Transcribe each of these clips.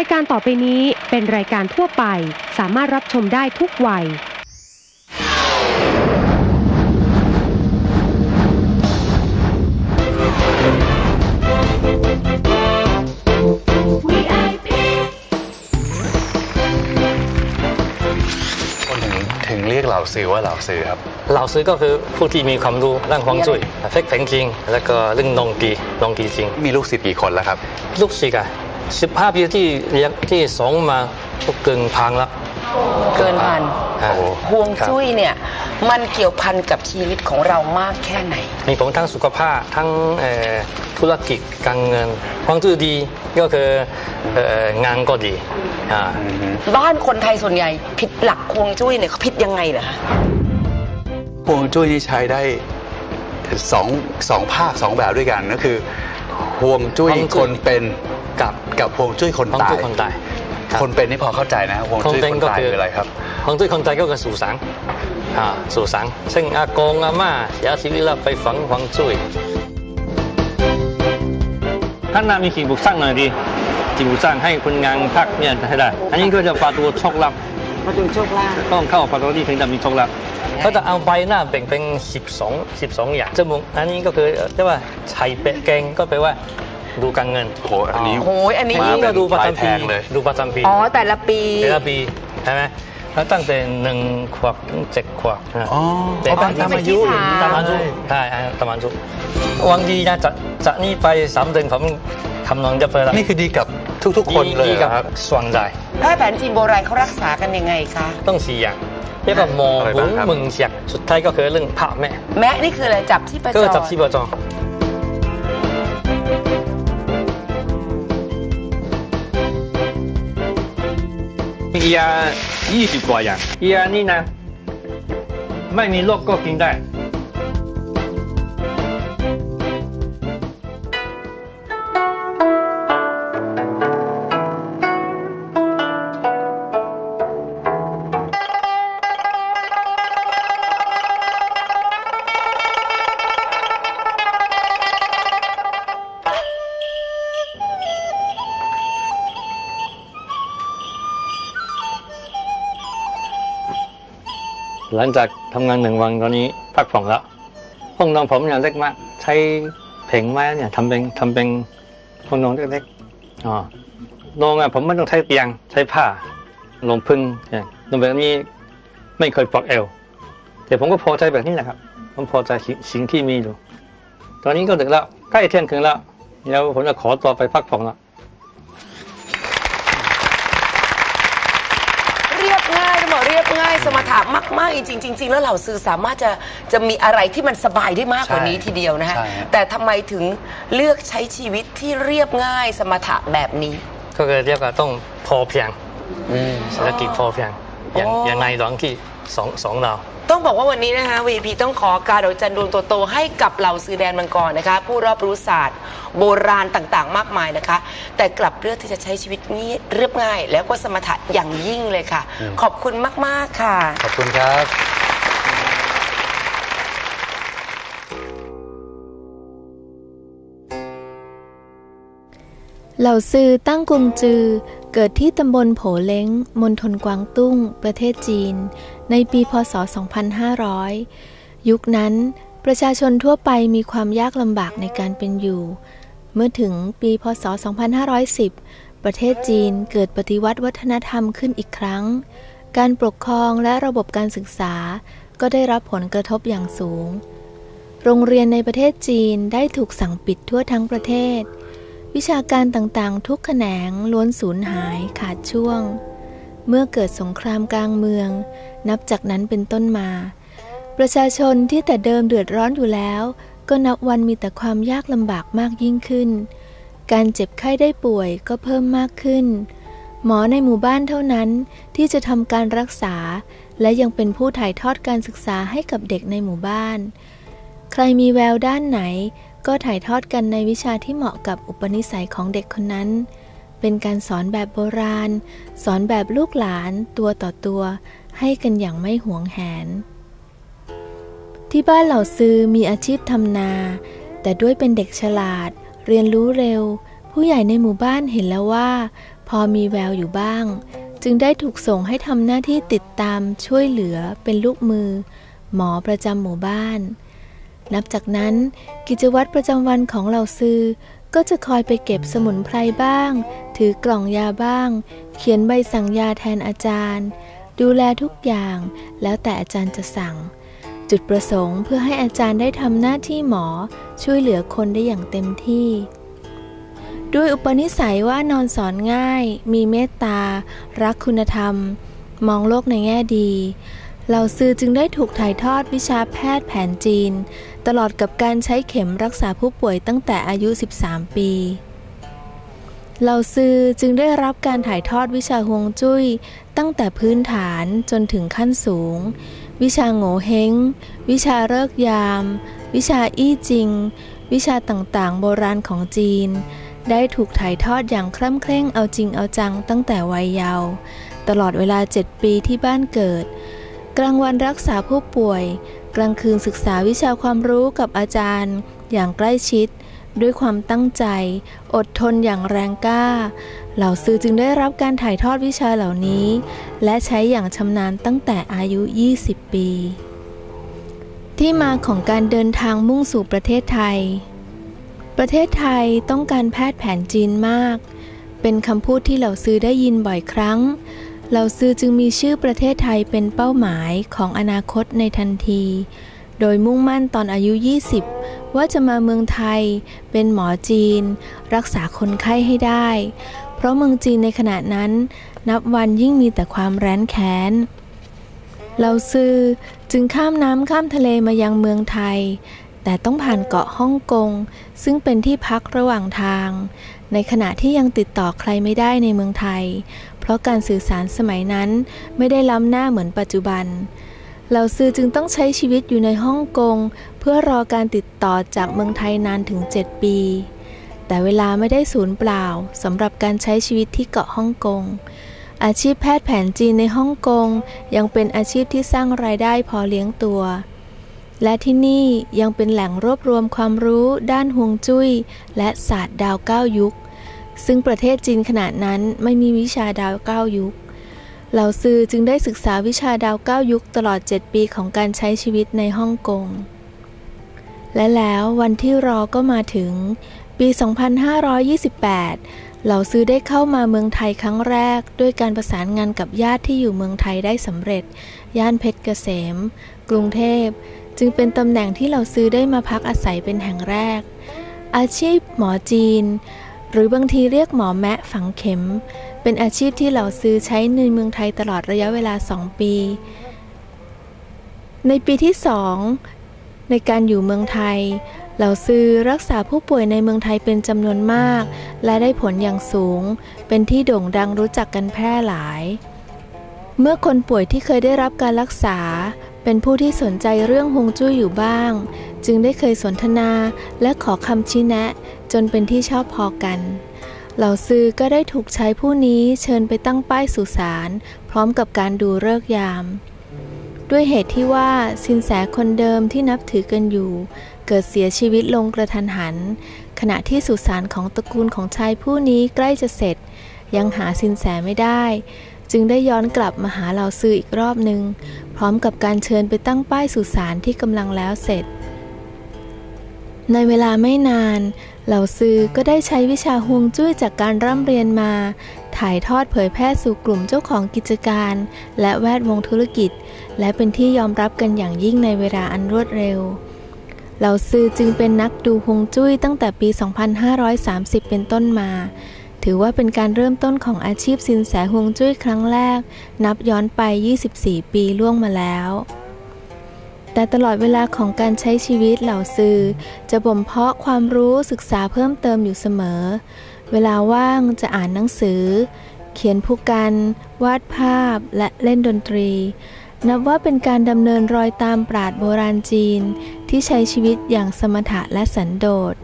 ายการต่อไปนี้เป็นรายการทั่วไป สามารถรับชมได้ทุกวัย คนถึงถึงเรียกเหล่าซื้อว่าเหล่าซื้อครับเหล่าซื้อก็คือผู้ที่มีความรู้เรื่องฮวงจุ้ยเฟกแฝงจริง แล้วก็เรื่องนงกีนงกีจริง มีลูกศิษย์กี่คนแล้วครับ ลูกศิษย์อะ สิบห้าปีที่เรียนที่สองมาก็เกินพังแล้วเกินพันอ่าโอ้ฮวงจุ้ยเนี่ย มันเกี่ยวพันกับชีวิตของเรามากแค่ไหน มีผลทั้งสุขภาพทั้งเอ่อธุรกิจการเงินฮวงจุ้ยดีก็คือเอ่องานก็ดีอ่าบ้านคนไทยส่วนใหญ่ผิดหลักฮวงจุ้ยเนี่ยเขาผิดยังไงเหรอคะฮวงจุ้ยนี่ใช้ได้สองสองภาคสองแบบด้วยกันก็คือฮวงจุ้ยฮวงจุ้ยคนเป็น กับกับฮวงจุ้ยคนฮวงตาจุ้ยยคนตายรับคนเป็นนี่พอเข้าใจนะฮวงจุ้ยคนตายคืออะไรครับฮวงจุ้ยคนตายก็คือสุสานอ่าสุสานซึ่งอากงอาม่าเสียชีวิตแล้วไปฝังฮวงจุ้ยท่านนามีกี่บุกสร้างหน่อยดีกี่บุกสร้างให้คนงานพักเนี่ยให้ได้ อันนี้ก็จะประตูโชคลาภมาดูโชคลาภต้องเข้าประตูที่ถึงจะมีโชคลาภก็จะเอาใบหน้าแบ่งเป็นสิบสองสิบสองอย่างจมูกอันนี้ก็คือเรียกว่าไชัยเป็ดแกงก็แปลว่า ดูการเงิน โอ้โหอันนี้โอ้ยอันนี้อันนี้ก็ดูประปลายจำแทปีงเลย ดูประจำปีอ๋อแต่ละปี แต่ละปีใช่ไหมแล้วตั้งแต่หนึ่งขวบถึงเจ็ดขวบนะ อ๋อเด็กอ๋อตามอายุตามอายุ ใช่ตามอายุวันดีนะจากจากนี้ไปสามเดือนผมคำนวณจะไปแล้วนี่คือดีกับทุกๆ คนเลยดีเหรกัอครับส่วนใหญ่แพทย์แผนจีนโบราณเขารักษากันยังไงคะ ต้องสี่อย่างเรียกว่าหมออะไรหุบ้างงครับ มึงเสียกสุดท้ายก็คือเรื่องพระแม่แม้นี่คืออะไรจับที่ประจก็รจับชีพจร มียา20กว่าอย่า หลังจากทำงานหนึ่งวันตอนนี้พักผ่อนแล้วห้องนอนผมเนี่ยเล็กมาก ใช้เพงไม้เนี่ยทำเป็นทำเป็นห้องนอนเล็กๆอ๋อนอนอะผมไม่ต้องใช้เตียงใช้ผ้าลงพึ่งเนี่ยนอนแบบนี้ไม่เคยปลอกเอวแต่ผมก็พอใจแบบนี้แหละครับผมพอใจสิ่งที่มีอยู่ ตอนนี้ก็ดึกแล้วใกล้เที่ยงคืนแล้วเดี๋ยวผมจะขอตัวไปพักผ่อนแล้ว เรียบง่ายต้องบอกเรียบง่ายสมถะมากๆ จริงๆจริงๆแล้วเหล่าซื้อสามารถจะจะมีอะไรที่มันสบายได้มากกว่านี้ใช่ทีเดียวนะฮะใช่ฮะ แต่ทำไมถึงเลือกใช้ชีวิตที่เรียบง่ายสมถะแบบนี้ ก็คือเรียกว่าต้องพอเพียงเศรษฐกิจพอเพียงอย่างอ๋ออย่างในหลวงที่ สองสองเราต้องบอกว่าวันนี้นะคะ VP ต้องขอการดอกจันดวงโตๆให้กับเหล่าซื้อแดนมังกรนะคะ ผู้รอบรู้ศาสตร์ โบราณต่างๆ มากมายนะคะ แต่กลับเลือกที่จะใช้ชีวิตนี้เรียบง่าย แล้วก็สมถะอย่างยิ่งเลยค่ะขอบคุณมากๆค่ะ ขอบคุณครับ เหล่าซือตั้งกวงจือ เกิดที่ตำบลโผเล้ง มณฑลกวางตุ้ง ประเทศจีน ในปีพศ 2500 ยุคนั้นประชาชนทั่วไปมีความยากลำบากในการเป็นอยู่ เมื่อถึงปีพศ 2510 ประเทศจีนเกิดปฏิวัติวัฒนธรรมขึ้นอีกครั้ง การปกครองและระบบการศึกษาก็ได้รับผลกระทบอย่างสูง โรงเรียนในประเทศจีนได้ถูกสั่งปิดทั่วทั้งประเทศ วิชาการต่างๆ ทุกแขนงล้วนสูญหายขาดช่วง เมื่อเกิดสงครามกลางเมือง นับจากนั้นเป็นต้นมา ประชาชนที่แต่เดิมเดือดร้อนอยู่แล้ว ก็นับวันมีแต่ความยากลำบากมากยิ่งขึ้น การเจ็บไข้ได้ป่วยก็เพิ่มมากขึ้น หมอในหมู่บ้านเท่านั้นที่จะทำการรักษา และยังเป็นผู้ถ่ายทอดการศึกษาให้กับเด็กในหมู่บ้าน ใครมีแววด้านไหน ก็ถ่ายทอดกันในวิชาที่เหมาะกับอุปนิสัยของเด็กคนนั้น เป็นการสอนแบบโบราณ สอนแบบลูกหลานตัวต่อตัว ให้กันอย่างไม่หวงแหน ที่บ้านเหล่าซือมีอาชีพทำนา แต่ด้วยเป็นเด็กฉลาด เรียนรู้เร็ว ผู้ใหญ่ในหมู่บ้านเห็นแล้วว่าพพอมีแววอยู่บ้าง จึงได้ถูกส่งให้ทำหน้าที่ติดตามช่วยเหลือเป็นลูกมือ หมอประจำหมู่บ้าน นับจากนั้นกิจวัตรประจำวันของเหล่าซือก็จะคอยไปเก็บสมุนไพรบ้าง ถือกล่องยาบ้าง เขียนใบสั่งยาแทนอาจารย์ ดูแลทุกอย่าง แล้วแต่อาจารย์จะสั่ง จุดประสงค์เพื่อให้อาจารย์ได้ทำหน้าที่หมอช่วยเหลือคนได้อย่างเต็มที่ ด้วยอุปนิสัยว่านอนสอนง่าย มีเมตตา รักคุณธรรม มองโลกในแง่ดี เหล่าซือจึงได้ถูกถ่ายทอดวิชาแพทย์แผนจีน ตลอดกับการใช้เข็มรักษาผู้ป่วยตั้งแต่อายุ 13 ปีเหล่าซือจึงได้รับการถ่ายทอดวิชาฮวงจุ้ย ตั้งแต่พื้นฐานจนถึงขั้นสูง วิชาโง่เฮงวิชาเลิกยาม วิชาอี้จิง วิชาต่างๆ โบราณของจีน ได้ถูกถ่ายทอดอย่างคร่ำเคร่งเอาจริงเอาจังตั้งแต่วัยเยาว์ตลอดเวลา 7 ปีที่บ้านเกิด กลางวันรักษาผู้ป่วย กลางคืนศึกษาวิชาความรู้กับอาจารย์ อย่างใกล้ชิด ด้วยความตั้งใจ อดทนอย่างแรงกล้า เหล่าซื้อจึงได้รับการถ่ายทอดวิชาเหล่านี้ และใช้อย่างชำนาญตั้งแต่อายุ 20 ปี ที่มาของการเดินทางมุ่งสู่ประเทศไทย ประเทศไทยต้องการแพทย์แผนจีนมาก เป็นคำพูดที่เหล่าซื้อได้ยินบ่อยครั้ง เหล่าซือจึงมีชื่อประเทศไทยเป็นเป้าหมายของอนาคตในทันที โดยมุ่งมั่นตอนอายุ 20 ว่าจะมาเมืองไทย เป็นหมอจีน รักษาคนไข้ให้ได้ เพราะเมืองจีนในขณะนั้น นับวันยิ่งมีแต่ความแร้นแค้นเหล่าซือจึงข้ามน้ำข้ามทะเลมายังเมืองไทย แต่ต้องผ่านเกาะฮ่องกง ซึ่งเป็นที่พักระหว่างทาง ในขณะที่ยังติดต่อใครไม่ได้ในเมืองไทย ราะการสื่อสารสมัยนั้นไม่ได้ล้ำหน้าเหมือนปัจจุบันเหล่าซื้อจึงต้องใช้ชีวิตอยู่ในฮ่องกง เพื่อรอการติดต่อจากเมืองไทยนานถึง 7 ปี แต่เวลาไม่ได้สูญเปล่าสำหรับการใช้ชีวิตที่เกาะฮ่องกง อาชีพแพทย์แผนจีนในฮ่องกง ยังเป็นอาชีพที่สร้างรายได้พอเลี้ยงตัว และที่นี่ยังเป็นแหล่งรวบรวมความรู้ด้านฮวงจุ้ย และศาสตร์ดาวเก้ายุค ซึ่งประเทศจีนขณะนั้นไม่มีวิชาดาวเก้ายุค เหล่าซือจึงได้ศึกษาวิชาดาวเก้ายุคตลอด 7 ปีของการใช้ชีวิตในฮ่องกง และแล้ววันที่รอก็มาถึง ปี 2528 เหล่าซื้อได้เข้ามาเมืองไทยครั้งแรก ด้วยการประสานงานกับญาติที่อยู่เมืองไทยได้สำเร็จ ย่านเพชรเกษม กรุงเทพ จึงเป็นตำแหน่งที่เหล่าซื้อได้มาพักอาศัยเป็นแห่งแรก อาชีพหมอจีน หรือบางทีเรียกหมอแมะฝังเข็ม เป็นอาชีพที่เหล่าซื้อใช้ในเมืองไทยตลอดระยะเวลาสองปี ในปีที่สองในการอยู่เมืองไทย เหล่าซื้อรักษาผู้ป่วยในเมืองไทยเป็นจำนวนมาก และได้ผลอย่างสูง เป็นที่โด่งดังรู้จักกันแพร่หลาย เมื่อคนป่วยที่เคยได้รับการรักษา เป็นผู้ที่สนใจเรื่องฮวงจุ้ยอยู่บ้าง จึงได้เคยสนทนาและขอคำชี้แนะ จนเป็นที่ชอบพอกัน เหล่าซื้อก็ได้ถูกใช้ผู้นี้เชิญไปตั้งป้ายสุสานพร้อมกับการดูเลิกยาม ด้วยเหตุที่ว่าสินแสคนเดิมที่นับถือกันอยู่ เกิดเสียชีวิตลงกระทันหัน ขณะที่สุสานของตระกูลของชายผู้นี้ใกล้จะเสร็จ ยังหาสินแสไม่ได้ จึงได้ย้อนกลับมาหาเหล่าซื้ออีกรอบหนึ่งพร้อมกับการเชิญไปตั้งป้ายสุสานที่กำลังแล้วเสร็จ ในเวลาไม่นานเหล่าซือก็ได้ใช้วิชาฮวงจุ้ยจากการร่ำเรียนมา ถ่ายทอดเผยแพร่สู่กลุ่มเจ้าของกิจการ และแวดวงธุรกิจ และเป็นที่ยอมรับกันอย่างยิ่งในเวลาอันรวดเร็วเหล่าซือจึงเป็นนักดูฮวงจุ้ยตั้งแต่ปี 2530 เป็นต้นมา ถือว่าเป็นการเริ่มต้นของอาชีพสินแสฮวงจุ้ยครั้งแรก นับย้อนไป 24 ปีล่วงมาแล้ว แต่ตลอดเวลาของการใช้ชีวิตเหล่าสื่อ จะบ่มเพาะความรู้ศึกษาเพิ่มเติมอยู่เสมอ เวลาว่างจะอ่านหนังสือ เขียนผู้กัน วาดภาพและเล่นดนตรี นับว่าเป็นการดำเนินรอยตามปราดโบราณจีน ที่ใช้ชีวิตอย่างสมถะและสันโดษ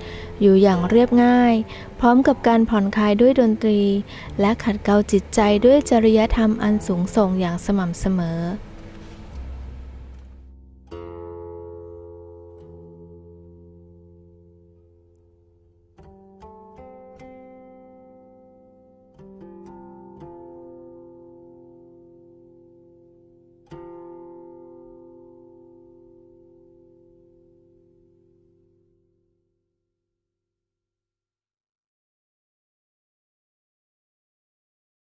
อยู่อย่างเรียบง่าย พร้อมกับการผ่อนคลายด้วยดนตรี และขัดเกลาจิตใจด้วยจริยธรรมอันสูงส่งอย่างสม่ำเสมอ